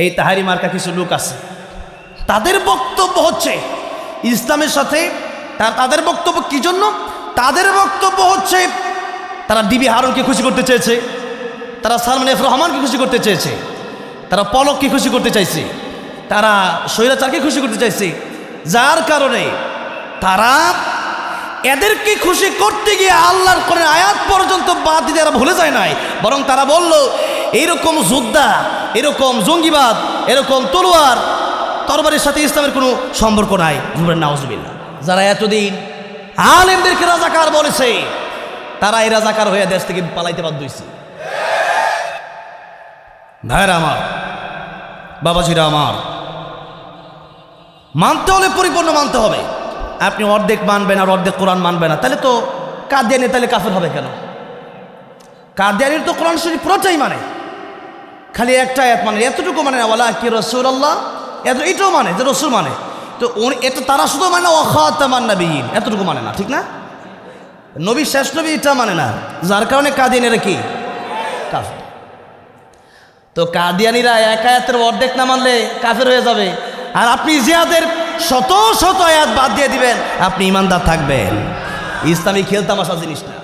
এই তাহারি মার্কা কিছু লোক আছে। তাদের বক্তব্য হচ্ছে, ইসলামের সাথে তাদের বক্তব্য কি জন্য? তাদের বক্তব্য হচ্ছে, তারা ডিবি হারুনকে খুশি করতে চেয়েছে, তারা সালমান এফ রহমানকে খুশি করতে চেয়েছে, তারা পলককে খুশি করতে চাইছে, তারা স্বৈরাচারকে খুশি করতে চাইছে। যার কারণে তারা এদেরকে খুশি করতে গিয়ে আল্লাহর কোরআন আয়াত পর্যন্ত বাদ দিতে এরা ভুলে যায় নাই। বরং তারা বলল, এইরকম যোদ্ধা এরকম জঙ্গিবাদ, এরকম তলোয়ার, তরবারের সাথে ইসলামের কোনো সম্পর্ক নাই। জুবের নাউজবিল্লা যারা এতদিন আলেমদেরকে রাজাকার বলেছে তারা এই রাজাকার হয়ে দেশ থেকে পালাইতে বাধ্য হয়েছে ভাইরা আমার, বাবাজিরা আমার, মানতে হলে পরিপূর্ণ মানতে হবে। আপনি অর্ধেক মানবেন আর অর্ধেক কোরআন মানবেন না। তাহলে তো কাদিয়ানি, তাহলে কাফের হবে কেন? কাদিয়ানির তো কোরআন শরীফ পুরোটাই মানে। খালি একটা আয়াত মানে এতটুকু মানে বলা কি রসুল আল্লাহ এত এটাও মানে যে রসুল মানে। তো এটা তারা শুধু মানে অখাতামান নবীন এতটুকু মানে না, ঠিক না? নবী শেষ নবী এটা মানে না। যার কারণে কাদিয়ানিরা কি? কাফের। তো কাদিয়ানিরা এক আয়াতের অর্ধেক না মানলে কাফের হয়ে যাবে। আর আপনি জিয়াদের শত শত আয়াত বাদ দিয়ে দিবেন, আপনি ইমানদার থাকবেন। ইসলামী খেলতামাশা জিনিসটা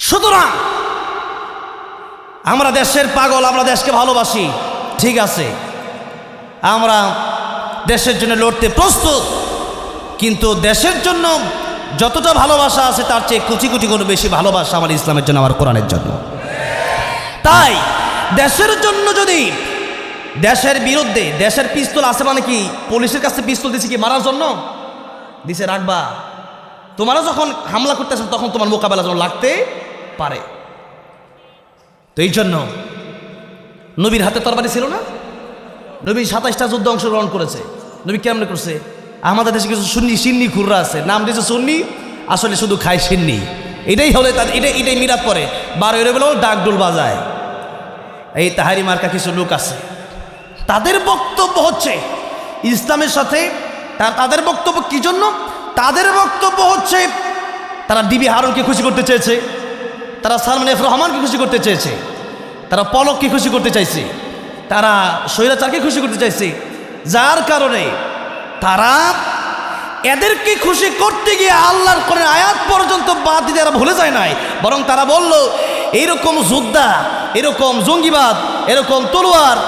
সুতরাং আমরা দেশের পাগল, আমরা দেশকে ভালোবাসি। ঠিক আছে। আমরা দেশের জন্য লড়তে প্রস্তুত। কিন্তু দেশের জন্য যতটা ভালোবাসা আছে, তার চেয়ে কুচি কুচি কোনো বেশি ভালোবাসা আমার ইসলামের জন্য, আমার কোরআনের জন্য। তাই দেশের জন্য যদি দেশের বিরুদ্ধে, দেশের পিস্তল আছে মানে কি, পুলিশের কাছে পিস্তল দিছে কি মারার জন্য? দিছে রাখবা। তোমারও যখন হামলা করতেছে তখন তোমার মোকাবেলা যখন লাগতে পারে। তো এই জন্য নবীর হাতে তরবারি ছিল না? নবী সাতাইশটা যুদ্ধ অংশগ্রহণ করেছে। নবী কেমন করছে? আমাদের দেশে কিছু সুন্নি, সিন্নি খুররা আছে। নাম দিয়েছে সুন্নি, আসলে শুধু খায় সিন্নি। এটাই হলে তার এটাই এটাই মিরাত করে বারো এর বেলাও ডাকডোল বাজায়। এই তাহারি মার্কা কিছু লোক আছে। তাদের বক্তব্য হচ্ছে, ইসলামের সাথে তা- তাদের বক্তব্য কি জন্য? তাদের বক্তব্য হচ্ছে, তারা ডিবি হারুনকে খুশি করতে চেয়েছে। তারা সালমান এফ রহমানকে খুশি করতে চেয়েছে, তারা পলককে খুশি করতে চাইছে, তারা স্বৈরাচারকে খুশি করতে চাইছে, যার কারণে তারা এদেরকে খুশি করতে গিয়ে আল্লাহর কোরআন আয়াত পর্যন্ত বাদ দিতে এরা ভুলে যায় নাই। বরং তারা বলল, এইরকম যোদ্ধা, এরকম জঙ্গিবাদ, এরকম তলোয়ার,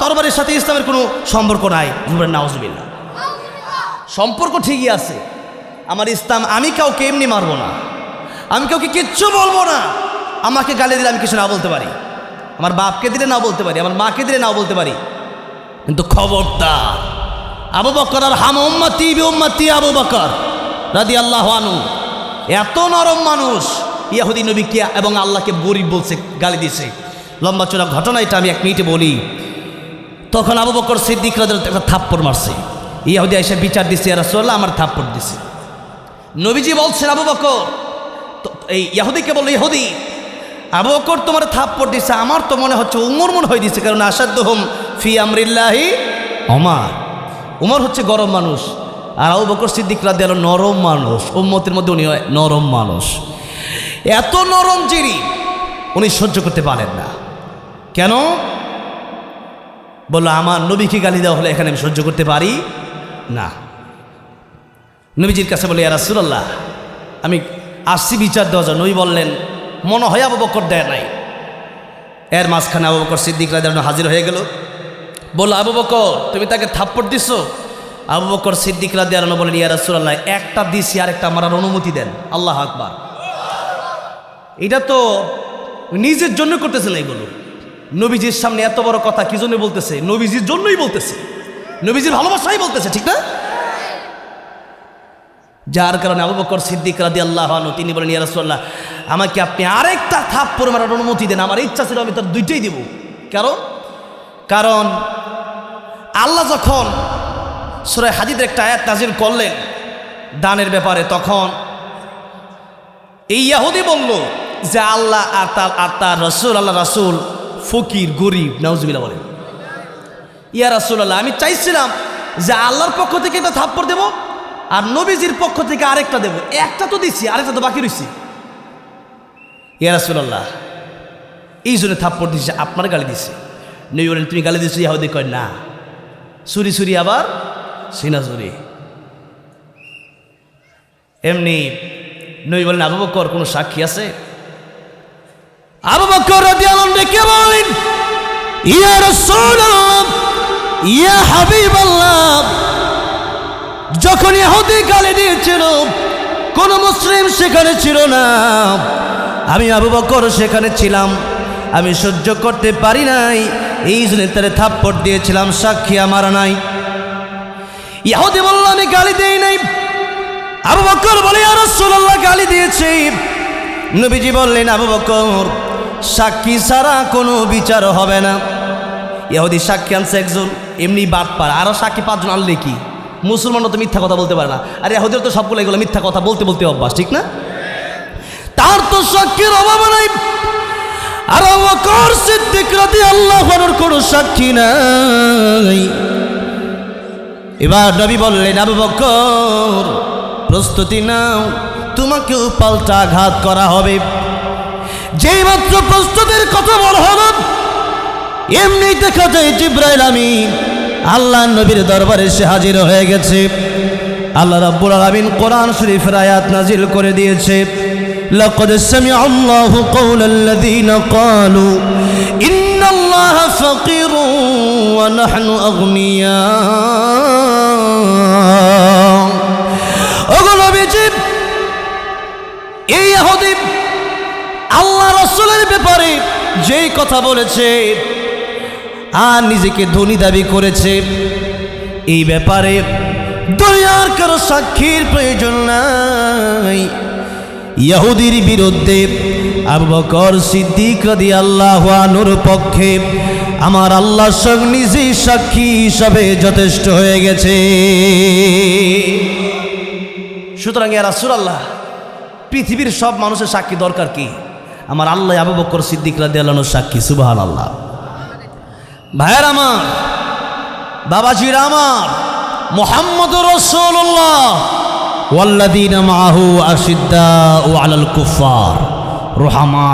তরবারের সাথে ইসলামের কোনো সম্পর্ক নাই। জুবের নাউজবিল্লা সম্পর্ক ঠিকই আছে, আমার ইসলাম আমি কাউকে এমনি মারবো না। আমি কাউকে কিচ্ছু বলব না। আমাকে গালি দিলে আমি কিছু না বলতে পারি। আমার বাপকে দিলে না বলতে পারি, আমার মাকে দিলে না বলতে পারি। কিন্তু খবরদার আবু বকর আর হাম উম্মতি বি উম্মতি আবু বকর রাদি আল্লাহ আনু এত নরম মানুষ, ইয়াহুদি নবীকে এবং আল্লাহকে গরিব বলছে, গালি দিয়েছে। লম্বা চোরা ঘটনা এটা, আমি এক মিনিটে বলি। তখন আবু বকর সিদ্দিক একটা থাপ্পড় মারছে। ইয়াহুদি এসে বিচার দিচ্ছে রাসোল্লাহ আমার থাপ্পড় দিছে। নবীজি বলছেন, আবু বকর এই ইয়াহুদিকে বলল, ইহুদি, আবু বকর তোমার থাপ্পড় দিছে, আমার তো মনে হচ্ছে উমর মন হয়ে দিছে, কারণ হোম ফি আমরিল্লাহি অমার উমর হচ্ছে গরম মানুষ, আর আবু বকর সিদ্দিক রাদি নরম মানুষ, উম্মতের মধ্যে উনি নরম মানুষ। এত নরম চিরি উনি সহ্য করতে পারেন না। কেন? বলল, আমার নবীকে গালি দেওয়া হলে এখানে আমি সহ্য করতে পারি না। নবীজির কাছে বলে রাসুল্লাহ আমি আসছি বিচার যায় নবী বললেন, মনে হয় আবু বকর দেয় নাই। এর মাঝখানে আবু বকর সিদ্দিক রাজন হাজির হয়ে গেল। বলল, আবু বকর, তুমি তাকে থাপ্পড় দিছ? আবু বকর সিদ্দিক রাদিয়ানো বলেন ইয়া রাসুল্লাহ একটা দিছি আর একটা মারার অনুমতি দেন। আল্লাহ আকবার। এটা তো নিজের জন্য করতেছে না এগুলো। নবীজির সামনে এত বড় কথা কি জন্য বলতেছে? নবীজির জন্যই বলতেছে। নবীজির ভালোবাসাই বলতেছে, ঠিক না? যার কারণে আবু বকর সিদ্দিক রাদি আল্লাহ তিনি বলেন, ইয়া রাসূলুল্লাহ, আমাকে আপনি আরেকটা থাপ্পড় মারার অনুমতি দেন। আমার ইচ্ছা ছিল আমি তার দুইটাই দেব। কারণ? কারণ আল্লাহ যখন সুরায় হাজিদের একটা আয়াত নাজির করলেন দানের ব্যাপারে, তখন এই ইয়াহুদি বলল যে আল্লাহ আর তার আর তার রসুল, আল্লাহ রাসুল ফকির, গরিব নাউজবিল্লা বলেন ইয়া রাসুল্লাহ আমি চাইছিলাম যে আল্লাহর পক্ষ থেকে একটা থাপ্পড় দেব। আর নবীজির পক্ষ থেকে আরেকটা দেব। একটা তো দিচ্ছি আরেকটা তো বাকি রয়েছি ইয়া রাসুল্লাহ এই জন্য থাপ্পড় দিচ্ছে আপনার গালি দিছে। নবী বলেন, তুমি গালি দিয়েছ ইয়াহুদি কয়, না। সুরি সুরি আবার সিনা সুরি এমনি নবী বলেন, আবু বকর, কোনো সাক্ষী আছে? আবু বকর রাদিয়াল্লাহু আনহু কে বলেন, ইয়া রাসূলুল্লাহ, ইয়া হাবিবাল্লাহ। যখন ইহুদি গালি দিয়েছিল, কোন মুসলিম সেখানে ছিল না। আমি আবু বকর সেখানে ছিলাম। আমি সহ্য করতে পারি নাই। এই জন্য তারে থাপ্পড় দিয়েছিলাম, সাক্ষী আমার নাই। ইহুদি বলল, আমি গালি দেই নাই। আবু বকর বলে আর রাসূলুল্লাহ, গালি দিয়েছে। নবীজি বললেন, আবু বকর, সাক্ষী ছাড়া কোনো বিচার হবে না। ইহুদি সাক্ষী আনছে একজন, এমনি বাদ পার আরও সাক্ষী পাঁচজন আনলে কি? মুসলমানরা তো মিথ্যা কথা বলতে পারে না। আর ইহুদির তো সবগুলো এগুলো মিথ্যা কথা বলতে বলতে অভ্যাস, ঠিক না? তার তো সাক্ষীর অভাব নাই। আর আবু বকর সিদ্দিক রাদিয়াল্লাহুর কোনো সাক্ষী নাই। এবার নবী বললেন, আবু বকর, প্রস্তুতি নাও, তোমাকেও পাল্টা আঘাত করা হবে। যেই মাত্র প্রস্তুতির কথা বলা হলো, এমনি দেখা যায় জিব্রাইল আমি আল্লাহ নবীর দরবারে এসে হাজির হয়ে গেছে আল্লাহ রাব্বুল আলামিন কোরআন শরীফের আয়াত নাজিল করে দিয়েছে لقد سمع الله قول الذين قالوا إن الله فقير ونحن أغنياء ওগুলো বিজিব এই ইহুদি আল্লাহ রসুলের ব্যাপারে যেই কথা বলেছে আর নিজেকে ধনী দাবি করেছে। এই ব্যাপারে দুনিয়ার কারও সাক্ষীর প্রয়োজন নাই। ইহুদির বিরুদ্ধে আবু বকর সিদ্দিক রাদি আল্লাহ আনুর পক্ষে আমার আল্লাহ সব নিজেই সাক্ষী হিসাবে যথেষ্ট হয়ে গেছে। সুতরাং এরা সুরাল্লাহ পৃথিবীর সব মানুষের সাক্ষী দরকার কি? আমার আল্লাহ আবু বকর সিদ্দিক রাদি আল্লাহর সাক্ষী সুবাহান আল্লাহ ভাইয়ের আমার, বাবাজির আমার মোহাম্মদ রসুল্লাহ মাহু ও রোহামা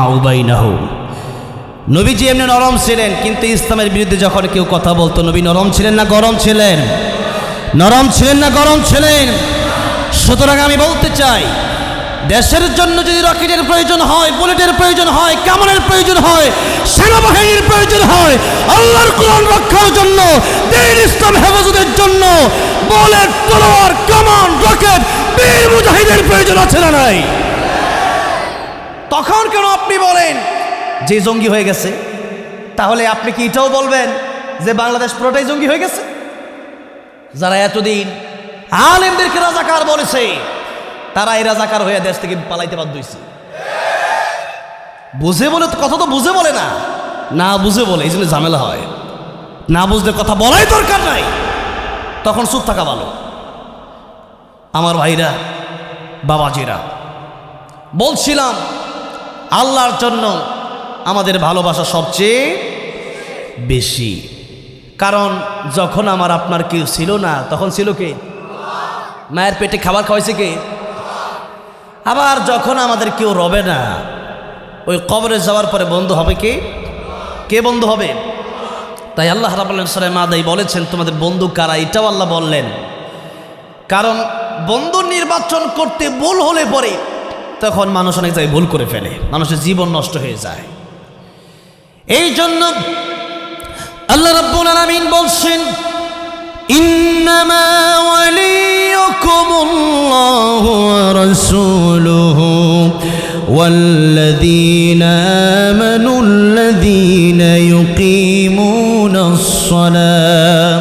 নবীজি এমনি নরম ছিলেন, কিন্তু ইসলামের বিরুদ্ধে যখন কেউ কথা বলতো, নবী নরম ছিলেন না গরম ছিলেন? নরম ছিলেন না গরম ছিলেন? সুতরাং আমি বলতে চাই দেশের জন্য যদি রকেটের প্রয়োজন হয়, বুলেটের প্রয়োজন হয়, কামানের প্রয়োজন হয়, সেনাবাহিনীর প্রয়োজন হয়, আল্লাহর কোরআন রক্ষার জন্য, দিন ইসলাম হেফাজতের জন্য বুলেট, তলোয়ার, কামান, রকেট, বীর মুজাহিদের প্রয়োজন আছে না নাই? তখন কেন আপনি বলেন যে জঙ্গি হয়ে গেছে? তাহলে আপনি কি এটাও বলবেন যে বাংলাদেশ পুরোটাই জঙ্গি হয়ে গেছে? যারা এতদিন আলেমদেরকে রাজাকার বলেছে তারা এই রাজাকার হয়ে দেশ থেকে পালাইতে বাধ্য হয়েছে বুঝে বলে কথা তো বুঝে বলে না। না বুঝে বলে, এই জন্য ঝামেলা হয়। না বুঝলে কথা বলাই দরকার নাই। তখন চুপ থাকা ভালো। আমার ভাইরা, বাবাজিরা, বলছিলাম, আল্লাহর জন্য আমাদের ভালোবাসা সবচেয়ে বেশি। কারণ যখন আমার আপনার কেউ ছিল না, তখন ছিল কে? মায়ের পেটে খাবার খাওয়াইছে কে? আবার যখন আমাদের কেউ রবে না, ওই কবরে যাওয়ার পরে বন্ধু হবে কে? কে বন্ধু হবে? তাই আল্লাহ রাবুল্লাহ সালাম আদাই বলেছেন, তোমাদের বন্ধু কারা? এটাও আল্লাহ বললেন। কারণ বন্ধু নির্বাচন করতে ভুল হলে পরে তখন মানুষ অনেক জায়গায় ভুল করে ফেলে। মানুষের জীবন নষ্ট হয়ে যায়। এই জন্য আল্লাহ রাব্বুল আলামিন বলছেন, ইন্নামা ওয়ালিয়ুকুমুল্লাহু ওয়া রাসূলুহু والذين آمنوا الذين يقيمون الصلاة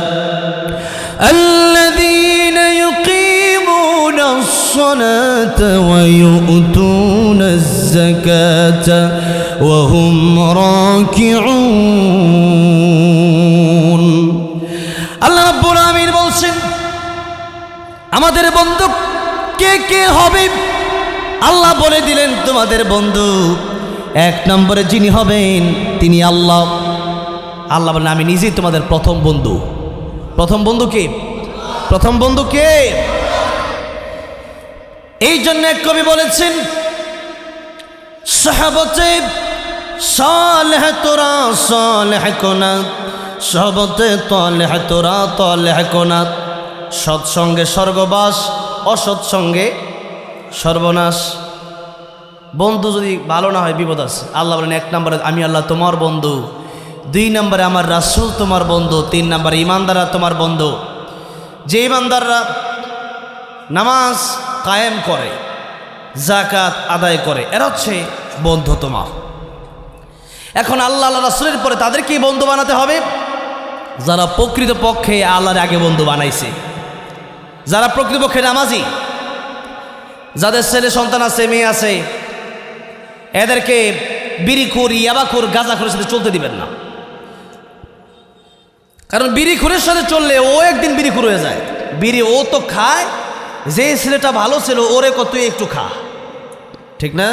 الذين يقيمون الصلاة ويؤتون الزكاة وهم راكعون আল্লাহ রাব্বুল আমিন বলছেন আমাদের বন্ধু কে কে হবে? আল্লাহ বলে দিলেন, তোমাদের বন্ধু, এক নম্বরে যিনি হবেন, তিনি আল্লাহ। আল্লাহ বলেন আমি নিজেই তোমাদের প্রথম বন্ধু। প্রথম বন্ধু কে? প্রথম বন্ধু কে? এই জন্য এক কবি বলেছেন তোরা সৎসঙ্গে স্বর্গবাস অসৎসঙ্গে সর্বনাশ। বন্ধু যদি ভালো না হয়, বিপদ আছে। আল্লাহ বলেন, এক নম্বরে আমি আল্লাহ তোমার বন্ধু, দুই নম্বরে আমার রাসূল তোমার বন্ধু, তিন নম্বরে ইমানদাররা তোমার বন্ধু। যে ইমানদাররা নামাজ কায়েম করে জাকাত আদায় করে, এরা হচ্ছে বন্ধু তোমার। এখন আল্লাহ আল্লাহ রাসুলের পরে তাদেরকেই বন্ধু বানাতে হবে, যারা প্রকৃত পক্ষে আল্লাহর আগে বন্ধু বানাইছে। যারা প্রকৃতপক্ষে নামাজি, যাদের ছেলে সন্তান আছে, মেয়ে আছে, এদেরকে বিড়িখুর ইয়াবাখুর গাঁজাখুরের সাথে চলতে দিবেন না। কারণ বিড়িখুরের সাথে চললে ও একদিন বিড়িখুর হয়ে যায়। বিড়ি ও তো খায়, যে ছেলেটা ভালো ছিল, ওরে কত একটু খা। ঠিক না?